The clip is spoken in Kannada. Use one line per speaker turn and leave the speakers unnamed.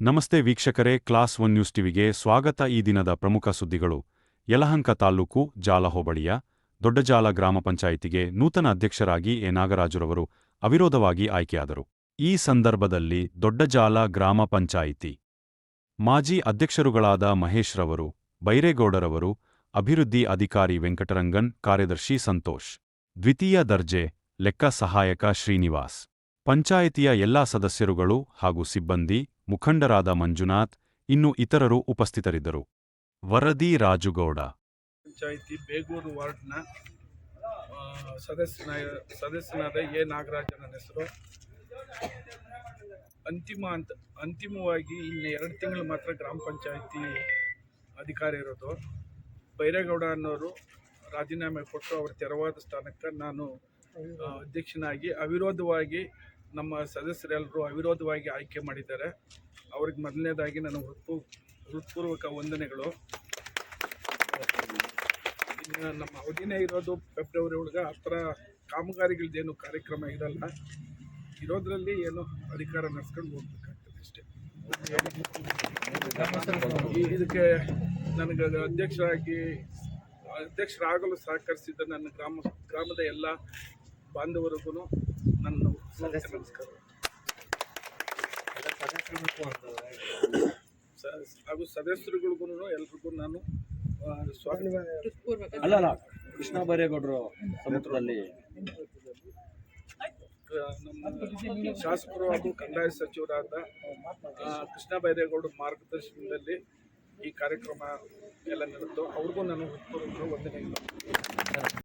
ನಮಸ್ತೆ ವೀಕ್ಷಕರೇ, ಕ್ಲಾಸ್ ಒನ್ ನ್ಯೂಸ್ ಟಿವಿಗೆ ಸ್ವಾಗತ ಈ ದಿನದ ಪ್ರಮುಖ ಸುದ್ದಿಗಳು. ಯಲಹಂಕ ತಾಲೂಕು ಜಾಲ ಹೋಬಳಿಯ ದೊಡ್ಡಜಾಲ ಗ್ರಾಮ ಪಂಚಾಯಿತಿಗೆ ನೂತನ ಅಧ್ಯಕ್ಷರಾಗಿ ಎ. ನಾಗರಾಜುರವರು ಅವಿರೋಧವಾಗಿ ಆಯ್ಕೆಯಾದರು. ಈ ಸಂದರ್ಭದಲ್ಲಿ ದೊಡ್ಡಜಾಲ ಗ್ರಾಮ ಪಂಚಾಯಿತಿ ಮಾಜಿ ಅಧ್ಯಕ್ಷರುಗಳಾದ ಮಹೇಶ್ರವರು, ಬೈರೇಗೌಡರವರು, ಅಭಿವೃದ್ಧಿ ಅಧಿಕಾರಿ ವೆಂಕಟರಂಗನ್, ಕಾರ್ಯದರ್ಶಿ ಸಂತೋಷ್, ದ್ವಿತೀಯ ದರ್ಜೆ ಲೆಕ್ಕ ಸಹಾಯಕ ಶ್ರೀನಿವಾಸ್, ಪಂಚಾಯಿತಿಯ ಎಲ್ಲಾ ಸದಸ್ಯರುಗಳು ಹಾಗೂ ಸಿಬ್ಬಂದಿ ಮುಖಂಡರಾದ ಮಂಜುನಾಥ್, ಇನ್ನು ಇತರರು ಉಪಸ್ಥಿತರಿದ್ದರು. ವರದಿ ರಾಜುಗೌಡ.
ಪಂಚಾಯಿತಿ ಬೇಗೂರು ವಾರ್ಡ್ನ ಸದಸ್ಯನ, ಸದಸ್ಯನಾದ ಎ. ನಾಗರಾಜನ ನನ್ನ ಹೆಸರು. ಅಂತಿಮ ಅಂತ, ಅಂತಿಮವಾಗಿ ಇನ್ನು ಎರಡು ತಿಂಗಳು ಮಾತ್ರ ಗ್ರಾಮ ಪಂಚಾಯಿತಿ ಅಧಿಕಾರಿ ಇರೋದು. ಬೈರೇಗೌಡ ಅನ್ನೋರು ರಾಜೀನಾಮೆ ಕೊಟ್ಟು ಅವರ ತೆರವಾದ ಸ್ಥಾನಕ್ಕೆ ನಾನು ಅಧ್ಯಕ್ಷನಾಗಿ ಅವಿರೋಧವಾಗಿ ನಮ್ಮ ಸದಸ್ಯರೆಲ್ಲರೂ ಅವಿರೋಧವಾಗಿ ಆಯ್ಕೆ ಮಾಡಿದ್ದಾರೆ. ಅವ್ರಿಗೆ ಮೊದಲನೇದಾಗಿ ನಾನು ಹೃತ್ಪೂ ಹೃತ್ಪೂರ್ವಕ ವಂದನೆಗಳು. ನಮ್ಮ ಅವಧಿನೇ ಇರೋದು ಫೆಬ್ರವರಿ ಒಳಗೆ, ಆ ಥರ ಕಾಮಗಾರಿಗಳದ್ದೇನು ಕಾರ್ಯಕ್ರಮ ಇರಲ್ಲ. ಇರೋದ್ರಲ್ಲಿ ಏನು ಅಧಿಕಾರ ನಡೆಸ್ಕೊಂಡು ಹೋಗ್ಬೇಕಾಗ್ತದೆ ಅಷ್ಟೇ. ಇದಕ್ಕೆ ನನಗೆ ಅಧ್ಯಕ್ಷರಾಗಿ, ಅಧ್ಯಕ್ಷರಾಗಲು ಸಹಕರಿಸಿದ್ದ ನನ್ನ ಗ್ರಾಮ, ಗ್ರಾಮದ ಎಲ್ಲ ಬಾಂಧವರಿಗೂ ನನ್ನ ನಮಸ್ಕಾರ. ಹಾಗೂ ಸದಸ್ಯರುಗಳಿಗೂ ಎಲ್ರಿಗೂ ನಾನು
ಅಲ್ಲ ಕೃಷ್ಣ ಬೈರೇಗೌಡರು ಸಮುದ್ರದಲ್ಲಿ.
ನಮ್ಮ ಶಾಸಕರು ಹಾಗೂ ಕಂದಾಯ ಸಚಿವರಾದ ಕೃಷ್ಣ ಬೈರೇಗೌಡ ಮಾರ್ಗದರ್ಶನದಲ್ಲಿ ಈ ಕಾರ್ಯಕ್ರಮ ಎಲ್ಲ ನಡೆದು ಅವ್ರಿಗೂ ನಾನು ಹೃತ್ಪೂರ್ವಕ ವಂದನೆಗಳು